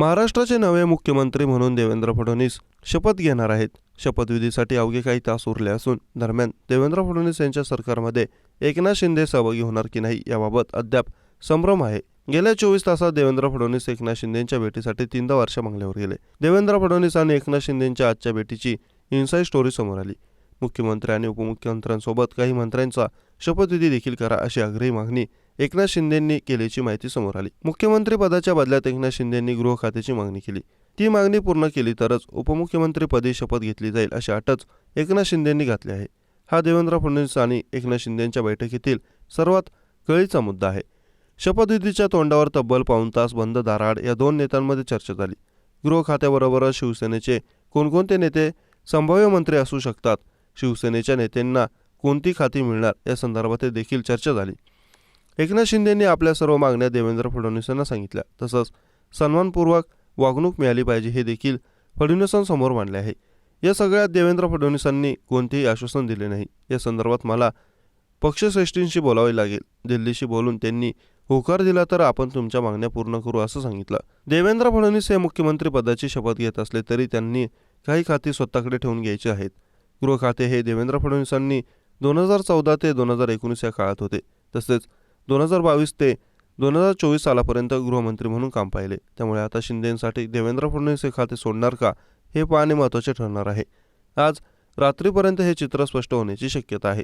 महाराष्ट्राचे नवे मुख्यमंत्री म्हणून देवेंद्र फडणवीस शपथ घेणार आहेत. शपथविधीसाठी अवघे काही तास उरले असून दरम्यान देवेंद्र फडणवीस यांच्या सरकारमध्ये एकनाथ शिंदे सहभागी होणार की नाही याबाबत अद्याप संभ्रम आहे. गेल्या चोवीस तासात देवेंद्र फडणवीस एकनाथ शिंदेच्या भेटीसाठी तीनदा वर्ष मागल्यावर गेले. देवेंद्र फडणवीस आणि एकनाथ शिंदेच्या आजच्या भेटीची इन्साईड स्टोरी समोर आली. मुख्यमंत्री आणि उपमुख्यमंत्र्यांसोबत काही मंत्र्यांचा शपथविधी देखील करा अशी आग्रही मागणी एकनाथ शिंदेंनी केल्याची माहिती समोर आली. मुख्यमंत्री पदाच्या बदल्यात एकनाथ शिंदेंनी गृह खात्याची मागणी केली. ती मागणी पूर्ण केली तरच उपमुख्यमंत्रीपदी शपथ घेतली जाईल अशी अटच एकनाथ शिंदेंनी घातली आहे. हा देवेंद्र फडणवीस आणि एकनाथ शिंदेंच्या बैठकीतील सर्वात कळीचा मुद्दा आहे. शपथविधीच्या तोंडावर तब्बल पाऊण तास बंद दाराड या दोन नेत्यांमध्ये चर्चा झाली. गृह खात्याबरोबरच शिवसेनेचे कोणकोणते नेते संभाव्य मंत्री असू शकतात शिवसेनेच्या नेत्यांना कोणती खाती मिळणार या संदर्भात देखील चर्चा झाली. एकनाथ शिंदेंनी आपल्या सर्व मागण्या देवेंद्र फडणवीसांना सांगितल्या. तसंच सन्मानपूर्वक वागणूक मिळाली पाहिजे हे देखील फडणवीसांसमोर मांडले आहे. या सगळ्यात देवेंद्र फडणवीसांनी कोणतेही आश्वासन दिले नाही. या संदर्भात मला पक्षश्रेष्ठींशी बोलावे लागेल. दिल्लीशी बोलून त्यांनी होकार दिला तर आपण तुमच्या मागण्या पूर्ण करू असं सांगितलं. देवेंद्र फडणवीस हे मुख्यमंत्री पदाची शपथ घेत असले तरी त्यांनी काही खाती स्वतःकडे ठेवून घ्यायची आहेत. गृह खाते हे देवेंद्र फडणवीसांनी दोन हजार चौदा ते दोन हजार एकोणीस या काळात होते. तसेच दोन हजार बावीस ते दोन हजार चोवीस सालापर्यंत गृहमंत्री म्हणून काम पाहिले. त्यामुळे आता शिंदेसाठी देवेंद्र फडणवीस हे खाते सोडणार का हे पाहणे महत्त्वाचे ठरणार आहे. आज रात्रीपर्यंत हे चित्र स्पष्ट होण्याची शक्यता आहे.